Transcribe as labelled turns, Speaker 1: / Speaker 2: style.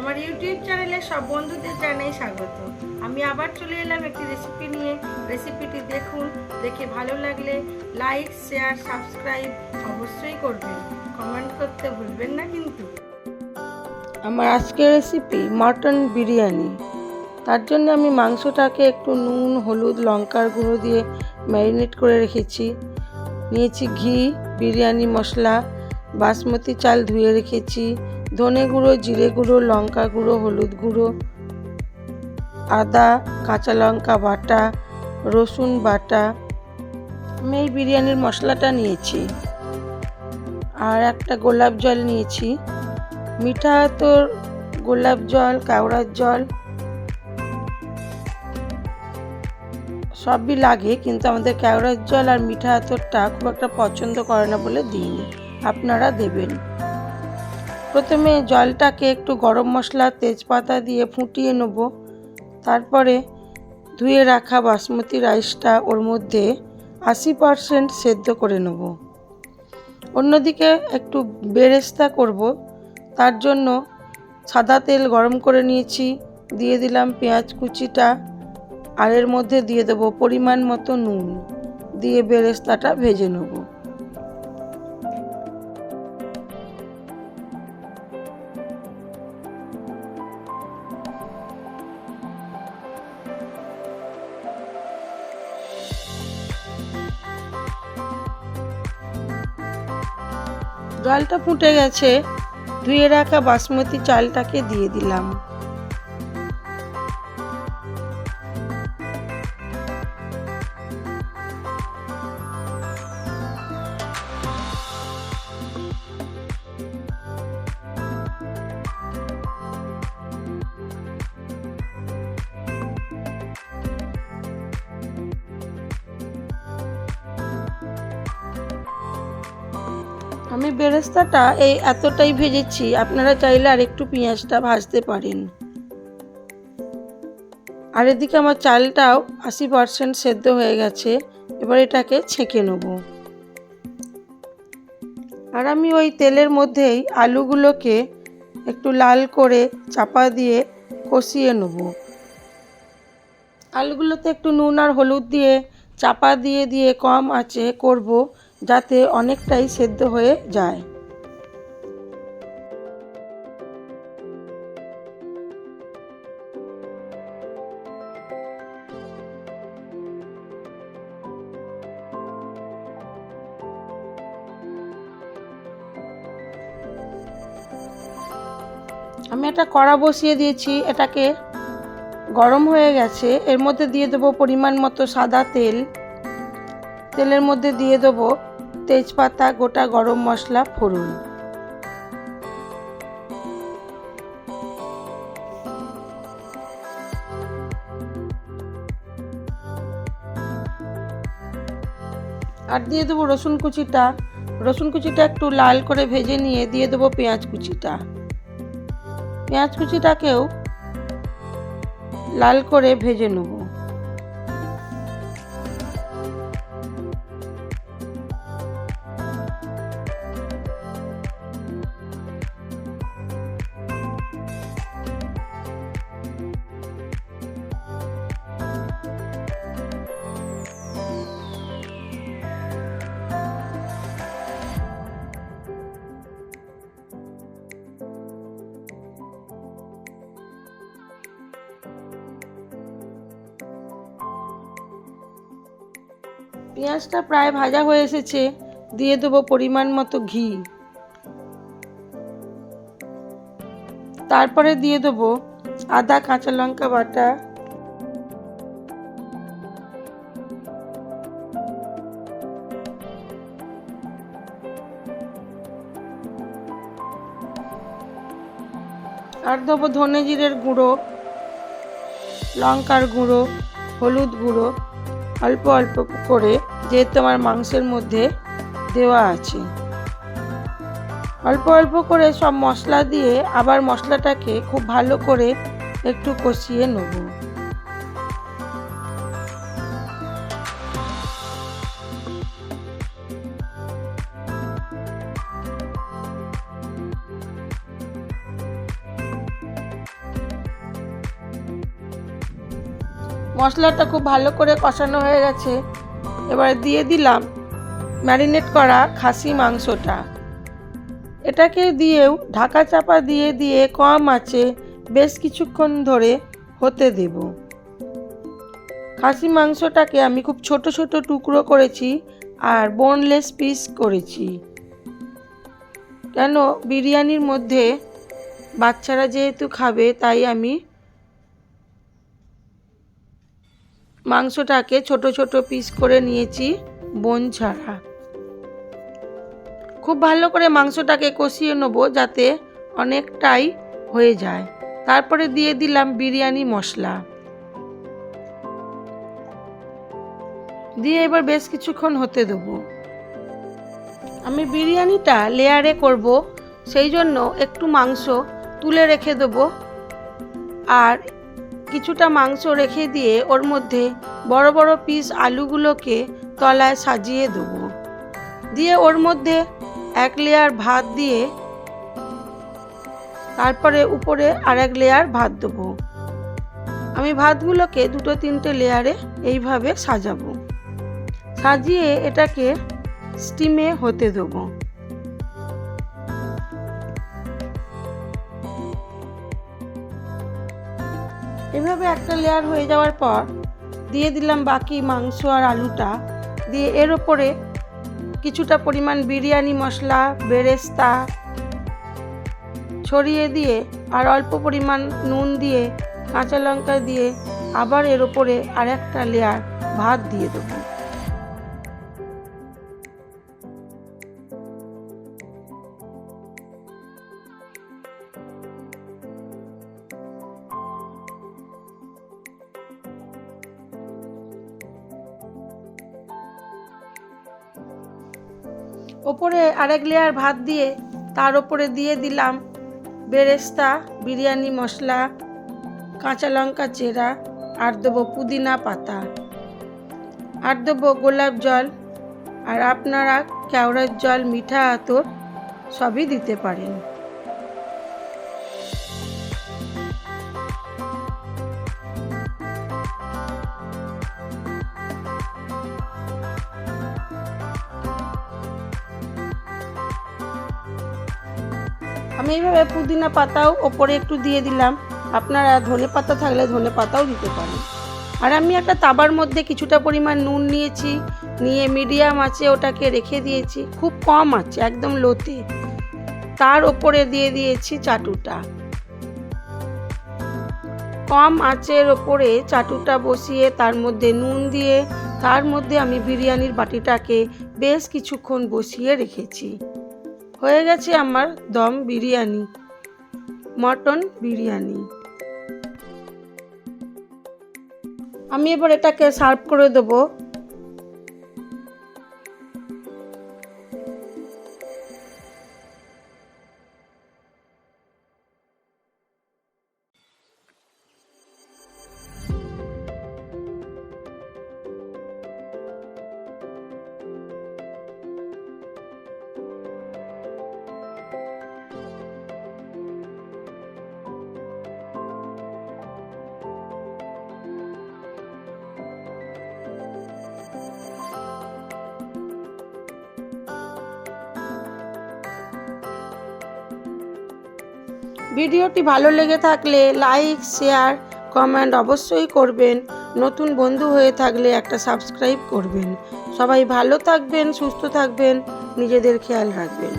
Speaker 1: আমার ইউটিউব চ্যানেলে সব বন্ধুদের জানাই স্বাগত। আমি আবার চলে এলাম একটি রেসিপি নিয়ে। রেসিপিটি দেখুন, দেখে ভালো লাগলে লাইক শেয়ার সাবস্ক্রাইব অবশ্যই করবেন। কমেন্ট করতে ভুলবেন না কিন্তু। আমার আজকের রেসিপি মটন বিরিয়ানি। তার জন্য আমি মাংসটাকে একটু নুন, হলুদ, লঙ্কার গুঁড়ো দিয়ে ম্যারিনেট করে রেখেছি। নিয়েছি ঘি, বিরিয়ানি মশলা, বাসমতি চাল ধুয়ে রেখেছি। ধনে গুঁড়ো, জিরে গুঁড়ো, লঙ্কা গুঁড়ো, হলুদ গুঁড়ো, আদা, কাঁচা লঙ্কা বাটা, রসুন বাটা। আমি এই বিরিয়ানির মশলাটা নিয়েছি। আর একটা গোলাপ জল নিয়েছি। মিঠা তোর গোলাপ জল কাউড়ার জল, সবই লাগে, কিন্তু আমাদের কেওড়ার জল আর মিঠা আতরটা খুব একটা পছন্দ করে না বলে দিইনি। আপনারা দেবেন। প্রথমে জলটাকে একটু গরম মশলা, তেজপাতা দিয়ে ফুটিয়ে নেব। তারপরে ধুয়ে রাখা বাসমতি রাইসটা ওর মধ্যে আশি পারসেন্ট সেদ্ধ করে নেব। অন্যদিকে একটু বেরেস্তা করব। তার জন্য সাদা তেল গরম করে নিয়েছি। দিয়ে দিলাম পেঁয়াজ কুচিটা আর এর মধ্যে দিয়ে দেবো পরিমাণ মতো নুন। দিয়ে বেরেস্তাটা ভেজে নেব। জলটা ফুটে গেছে ধুয়ে রাখা বাসমতি চালটাকে দিয়ে দিলাম। আমি বেরেস্তাটা এই এতটাই ভেজেছি, আপনারা চাইলে আর একটু পেঁয়াজটা ভাজতে পারেন। আর এদিকে আমার চালটাও আশি পারসেন্ট সেদ্ধ হয়ে গেছে, এবার এটাকে ছেঁকে নেব। আর আমি ওই তেলের মধ্যেই আলুগুলোকে একটু লাল করে চাপা দিয়ে কষিয়ে নেব। আলুগুলোতে একটু নুন আর হলুদ দিয়ে চাপা দিয়ে দিয়ে কম আঁচে করব যাতে অনেকটাই সেদ্ধ হয়ে যায়। আমি একটা কড়া বসিয়ে দিয়েছি, এটাকে গরম হয়ে গেছে। এর মধ্যে দিয়ে দেবো পরিমাণ মতো সাদা তেল। তেলের মধ্যে দিয়ে দেবো তেজপাতা, গোটা গরম মশলা ফোড়ন। আর দিয়ে দেবো রসুন কুচিটা। রসুন কুচিটা একটু লাল করে ভেজে নিয়ে দিয়ে দেবো পেঁয়াজ কুচিটা। পেঁয়াজ কুচিটাকেও লাল করে ভেজে নেব। পেঁয়াজটা প্রায় ভাজা হয়ে এসেছে, দিয়ে দেবো পরিমাণ মতো ঘি। তারপরে দিয়ে দেবো আদা, কাঁচা লঙ্কা বাটা। আর দেবো ধনে জিরের গুঁড়ো, লঙ্কার গুঁড়ো, হলুদ গুঁড়ো। অল্প অল্প করে যেহেতু আমার মাংসের মধ্যে দেওয়া আছে। অল্প অল্প করে সব মশলা দিয়ে আবার মশলাটাকে খুব ভালো করে একটু কষিয়ে নেব। মশলাটা খুব ভালো করে কষানো হয়ে গেছে। এবার দিয়ে দিলাম ম্যারিনেট করা খাসি মাংসটা। এটাকে দিয়েও ঢাকা চাপা দিয়ে দিয়ে কম আছে বেশ কিছুক্ষণ ধরে হতে দেব। খাসি মাংসটাকে আমি খুব ছোট ছোট টুকরো করেছি আর বোনলেস পিস করেছি। কেন? বিরিয়ানির মধ্যে বাচ্চারা যেহেতু খাবে, তাই আমি মাংসটাকে ছোট ছোট পিস করে নিয়েছি বোন ছাড়া। খুব ভালো করে মাংসটাকে কষিয়ে নেব যাতে অনেকটাই হয়ে যায়। তারপরে দিয়ে দিলাম বিরিয়ানি মশলা। দিয়ে এবার বেশ কিছুক্ষণ হতে দেবো। আমি বিরিয়ানিটা লেয়ারে করব, সেই জন্য একটু মাংস তুলে রেখে দেবো। আর কিছুটা মাংস রেখে দিয়ে ওর মধ্যে বড় বড় পিস আলুগুলোকে তলায় সাজিয়ে দেবো। দিয়ে ওর মধ্যে এক লেয়ার ভাত দিয়ে তারপরে উপরে আরেক লেয়ার ভাত দেবো। আমি ভাতগুলোকে দুটো তিনটে লেয়ারে এইভাবে সাজাবো। সাজিয়ে এটাকে স্টিমে হতে দেবো। এভাবে একটা লেয়ার হয়ে যাওয়ার পর দিয়ে দিলাম বাকি মাংস আর আলুটা। দিয়ে এর ওপরে কিছুটা পরিমাণ বিরিয়ানি মশলা, বেরেস্তা ছড়িয়ে দিয়ে আর অল্প পরিমাণ নুন দিয়ে, কাঁচা লঙ্কা দিয়ে আবার এর ওপরে আর একটা লেয়ার ভাত দিয়ে দেবো। ওপরে আরেক লেয়ার ভাত দিয়ে তার ওপরে দিয়ে দিলাম বেরেস্তা, বিরিয়ানি মশলা, কাঁচা লঙ্কা চেরা, আর দেবো পুদিনা পাতা। আর দেবো গোলাপ জল, আর আপনারা কেওড়ার জল, মিঠা আতর সবই দিতে পারেন। আমি এইভাবে পুদিনা পাতাও ওপরে একটু দিয়ে দিলাম। আপনারা ধনে পাতা থাকলে ধনে পাতাও দিতে পারেন। আর আমি একটা তাবার মধ্যে কিছুটা পরিমাণ নুন নিয়েছি, নিয়ে মিডিয়াম আছে ওটাকে রেখে দিয়েছি। খুব কম আছে, একদম লোতে। তার ওপরে দিয়ে দিয়েছি চাটুটা। কম আঁচের ওপরে চাটুটা বসিয়ে তার মধ্যে নুন দিয়ে তার মধ্যে আমি বিরিয়ানির বাটিটাকে বেশ কিছুক্ষণ বসিয়ে রেখেছি। হয়ে গেছে আমার দম বিরিয়ানি মটন বিরিয়ানি। আমি এবার এটাকে সার্ভ করে দেবো। ভিডিওটি ভালো লেগে থাকলে লাইক, শেয়ার, কমেন্ট অবশ্যই করবেন। নতুন বন্ধু হয়ে থাকলে একটা সাবস্ক্রাইব করবেন। সবাই ভালো থাকবেন, সুস্থ থাকবেন, নিজেদের খেয়াল রাখবেন।